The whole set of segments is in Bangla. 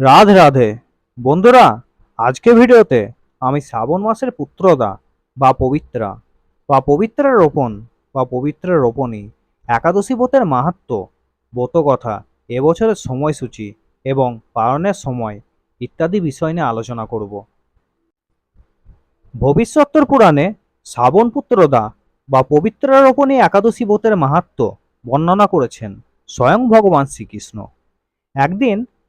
রাধে রাধে। বন্ধুরা আজকে ভিডিওতে আমি শ্রাবণ মাসের পুত্রদা বা পবিত্রা। বা পবিত্রার রোপণ বা পবিত্রের রোপণী একাদশী ব্রতের মাহাত্ম্য ব্রতকথা, এবছরের সময়সূচি এবং পালনের সময় ইত্যাদি বিষয় নিয়ে আলোচনা করব। ভবিষ্যত্তর পুরাণে শ্রাবণ পুত্রদা বা পবিত্রার রোপণী একাদশী ব্রতের মাহাত্ম্য বর্ণনা করেছেন স্বয়ং ভগবান শ্রীকৃষ্ণ। একদিন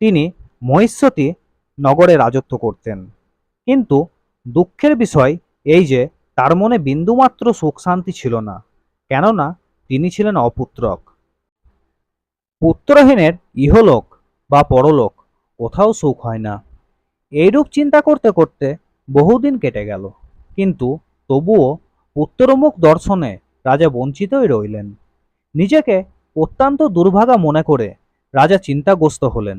তিনি মহিষ্যতী নগরে রাজত্ব করতেন। কিন্তু দুঃখের বিষয় এই যে তার মনে বিন্দুমাত্র সুখ শান্তি ছিল না, কেননা তিনি ছিলেন অপুত্রক। পুত্রহীনের ইহলোক বা পরলোক কোথাও সুখ হয় না। এইরূপ চিন্তা করতে করতে বহুদিন কেটে গেল। কিন্তু তবুও পুত্রমুখ দর্শনে রাজা বঞ্চিতই রইলেন। নিজেকে অত্যন্ত দুর্ভাগা মনে করে রাজা চিন্তাগ্রস্ত হলেন।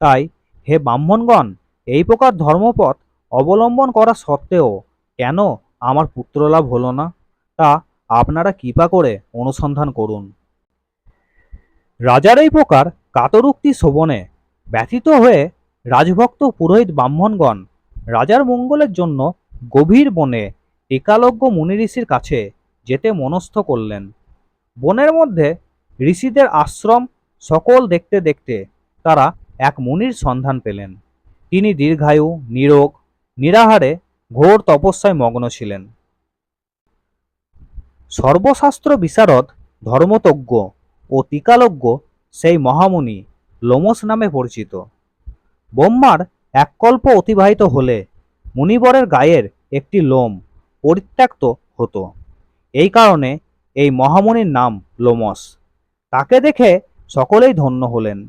তাই হে ব্রাহ্মণগণ, এই প্রকার ধর্মপথ অবলম্বন করা সত্ত্বেও কেন আমার পুত্রলাভ হলো না? তা আপনারা কৃপা করে অনুসন্ধান করুন। রাজার এই প্রকার কাতরুক্তি শোভনে ব্যথিত হয়ে রাজভক্ত পুরোহিত ব্রাহ্মণগণ রাজার মঙ্গলের জন্য গভীর বনে একালজ্ঞ মুনি ঋষির কাছে যেতে মনস্থ করলেন। বনের মধ্যে ঋষিদের আশ্রম সকল দেখতে দেখতে তারা এক মুনির সন্ধান পেলেন। তিনি দীর্ঘায়ু, নিরোগ, নিরাহারে, ঘোর তপস্যায় মগ্ন ছিলেন। সর্বশাস্ত্র বিশারদ, ধর্মতজ্ঞ ও টিকালজ্ঞ সেই মহামুনি লোমস নামে পরিচিত। ব্রহ্মার এক কল্প অতিবাহিত হলে মুনিবরের গায়ের একটি লোম পরিত্যক্ত হতো। এই কারণে এই মহামুনির নাম লোমস। তাকে দেখে সকলেই ধন্য হলেন।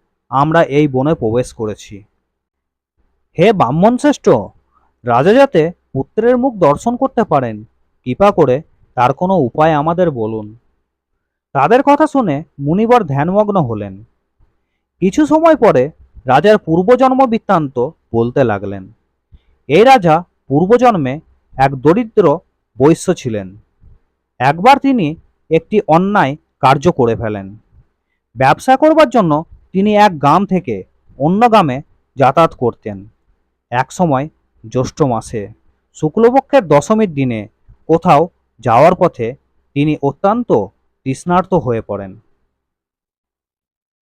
আমরা এই বনে প্রবেশ করেছি। হে ব্রাহ্মণ শ্রেষ্ঠ, রাজা যাতে পুত্রের মুখ দর্শন করতে পারেন, কৃপা করে তার কোনো উপায় আমাদের বলুন। তাদের কথা শুনে মুনিবর ধ্যানমগ্ন হলেন। কিছু সময় পরে রাজার পূর্বজন্ম বৃত্তান্ত বলতে লাগলেন এই রাজা পূর্বজন্মে এক দরিদ্র বৈশ্য ছিলেন। একবার তিনি একটি অন্যায় কার্য করে ফেলেন। ব্যবসা করবার জন্য তিনি এক গ্রাম থেকে অন্য গ্রামে যাতায়াত করতেন। এক সময় জ্যৈষ্ঠ মাসে, শুক্লপক্ষের দশমীর দিনে কোথাও যাওয়ার পথে তিনি অত্যন্ত তৃষ্ণার্ত হয়ে পড়েন।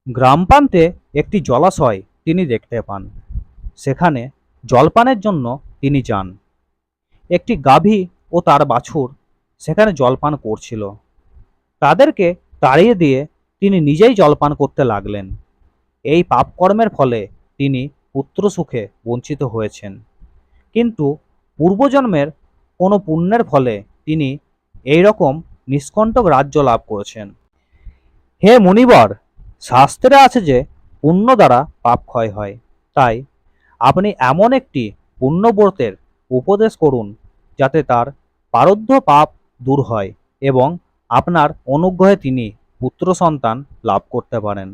গ্রাম প্রান্তে একটি জলাশয় তিনি দেখতে পান। সেখানে জলপানের জন্য তিনি যান। একটি গাভী ও তার বাছুর সেখানে জলপান করছিল। তাদেরকে তাড়িয়ে দিয়ে তিনি নিজেই জলপান করতে লাগলেন। এই পাপকর্মের ফলে তিনি পুত্র সুখে বঞ্চিত হয়েছেন। কিন্তু পূর্বজন্মের কোনো পুণ্যের ফলে তিনি এই রকম নিষ্কণ্টক রাজ্য লাভ করেছেন। হে মুনিবর, শাস্ত্রে আছে যে, পুণ্য দ্বারা পাপ ক্ষয় হয়। তাই আপনি এমন একটি পুণ্যব্রতের উপদেশ করুন, যাতে তার পারদ্ধ পাপ দূর হয় এবং আপনার অনুগ্রহে তিনি পুত্র সন্তান লাভ করতে পারেন।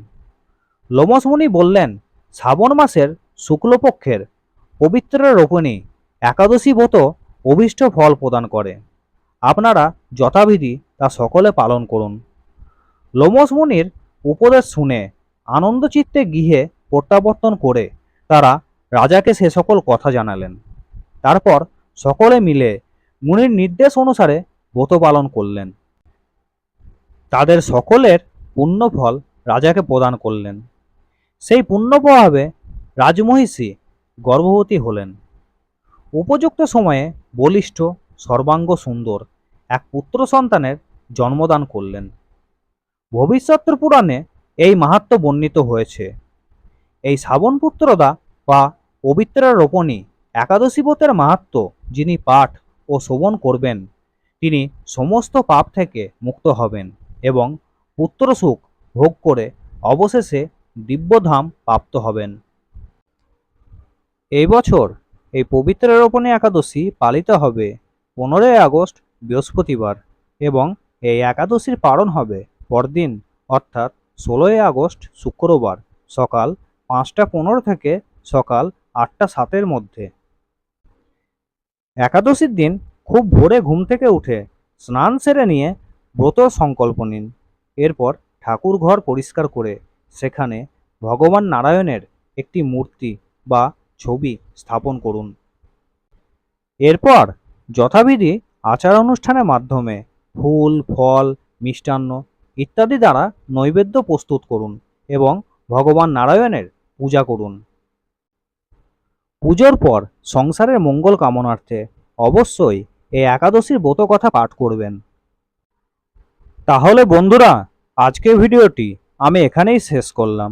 লোমস মুনি বললেন, শ্রাবণ মাসের শুক্লপক্ষের পবিত্র রোপণী একাদশী ব্রত অভীষ্ট ফল প্রদান করে। আপনারা যথাবিধি তা সকলে পালন করুন। লোমস মুনির উপদেশ শুনে আনন্দচিত্তে গৃহে প্রত্যাবর্তন করে তারা রাজাকে সে সকল কথা জানালেন। তারপর সকলে মিলে মুনির নির্দেশ অনুসারে ব্রত পালন করলেন। তাদের সকলের পুণ্যফল রাজাকে প্রদান করলেন। সেই পুণ্য প্রভাবে রাজমহিষী গর্ভবতী হলেন। উপযুক্ত সময়ে বলিষ্ঠ, সর্বাঙ্গ সুন্দর এক পুত্র সন্তানের জন্মদান করলেন। ভবিষ্যতের পুরাণে এই মাহাত্ম বর্ণিত হয়েছে। এই শ্রাবণ পুত্রদা বা পবিত্রা রোপণী একাদশী ব্রতের মাহাত্ম যিনি পাঠ ও শ্রবণ করবেন, তিনি সমস্ত পাপ থেকে মুক্ত হবেন এবং পুত্র সুখ ভোগ করে অবশেষে দিব্যধাম প্রাপ্ত হবেন। এই বছর এই পবিত্র রোপণী একাদশী পালিত হবে পনেরোই আগস্ট, বৃহস্পতিবার, এবং এই একাদশীর পালন হবে পরদিন, অর্থাৎ ষোলোই আগস্ট, শুক্রবার, সকাল পাঁচটা পনেরো থেকে সকাল আটটা সাতের মধ্যে। একাদশীর দিন খুব ভোরে ঘুম থেকে উঠে স্নান সেরে নিয়ে ব্রত সংকল্প নিন। এরপর ঠাকুর ঘর পরিষ্কার করে সেখানে ভগবান নারায়ণের একটি মূর্তি বা ছবি স্থাপন করুন। এরপর যথাবিধি আচার অনুষ্ঠানের মাধ্যমে ফুল, ফল, মিষ্টান্ন ইত্যাদি দ্বারা নৈবেদ্য প্রস্তুত করুন এবং ভগবান নারায়ণের পূজা করুন। পুজোর পর সংসারের মঙ্গল কামনার্থে অবশ্যই এই একাদশীর ব্রত কথা পাঠ করবেন। তাহলে বন্ধুরা, আজকের ভিডিওটি আমি এখানেই শেষ করলাম।